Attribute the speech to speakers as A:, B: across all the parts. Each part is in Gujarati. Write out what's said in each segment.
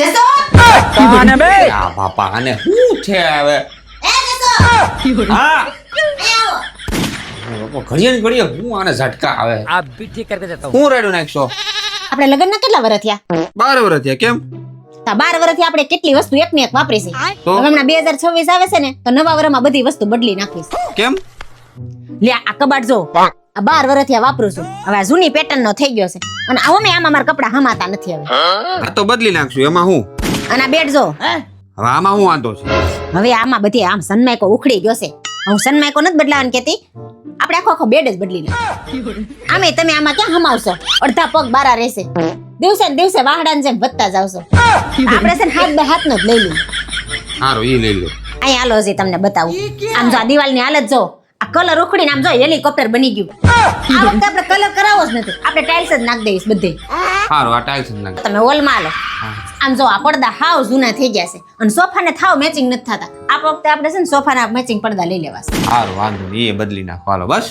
A: જસો
B: પાને બે.
C: આ બાપાને શું છે હવે?
A: એ જસો
C: હા. ઘડીએ
A: આ
C: બાર વર્ષ થયા કેમ
A: કેટલી વસ્તુ એક ને એક વાપરી હમણાં બે હજાર છવ્વીસ આવે છે ને તો નવા વર્ષમાં બધી વસ્તુ બદલી નાખીશ.
C: કેમ?
A: લે આ કબાટ જો. આ બાર વર્ષથી આ વાપરું છું. હવે આ જૂની પેટર્ન નો થઈ ગયો છે. અને આવો મેં આમાં મારા કપડા હમાતા નથી હવે.
C: આ તો બદલી નાખશું એમાં હું?
A: અને આ જો
C: હવે આમાં હું વાંધો છે?
A: હવે આમાં બધી આમ સનમાઈકો ઉખડી ગયો છે. હું સનમાઈકો નથી બદલાવાની કેતી આપણે આખો આખો બેડ જ બદલી નાખ આમે તમે આમાં ક્યાં હમાવશો? અડધા પગ બારા રહેશે. દિવસે ને દિવસે વાહડાને જેમ વધતા જાવશો આપણે છે ને હાથ બે હાથ નો જ લઈ લઈએ.
C: સારું એ લઈ લો.
A: અહીં હાલો હજી તમને બતાવું. આમ જો આ દિવાલની હાલત જો. આ કલર ઉખડીને આમ જો હેલિકોપ્ટર બની ગયું. આ વખતે આપણે કલર કરાવવો જ નથી. આપણે ટાઇલ્સ જ નાખી દઈશ બધે.
C: સારું આ ટાઇલ્સ જ નાખ
A: તમે હોલમાં લો આમ જો આ પડદા હાવ જૂના થઈ ગયા છે. અને સોફાને થાવ મેચિંગ નથી થતા. આ વખતે આપણે છે ને સોફાના મેચિંગ પડદા લઈ લેવા છે.
C: સારું વાંધો નહીં. એ બદલી નાખો. હાલો બસ.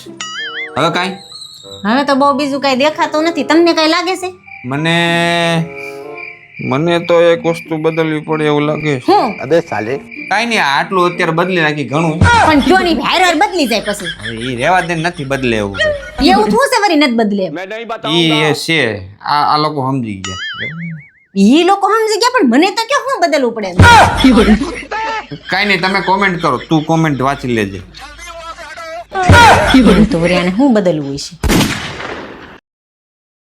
C: હવે કાંઈ?
A: હવે તો બહુ બીજું કઈ દેખાતું નથી. તમને કઈ લાગે છે?
C: મને મને તો એક વસ્તુ બદલવી પડે એવું લાગે છે.
A: હું?
C: કાંઈ નહીં આટલું અત્યારે બદલી નાખી ઘણું.
A: પણ જો ની હાર બદલી જાય પછી.
C: હવે ઈ રેવા દે નથી બદલે એવું.
A: એવું શું છે વરી નથી બદલે?
C: ઈ એ છે આ આ લોકો સમજી ગયા.
A: ઈ લોકો સમજી ગયા પણ મને તો કે હું બદલવું પડે? કઈ
C: કાંઈ નહીં તમે કોમેન્ટ કરો તું કોમેન્ટ વાંચી લેજે.
A: તો વરી આને હું બદલવું છે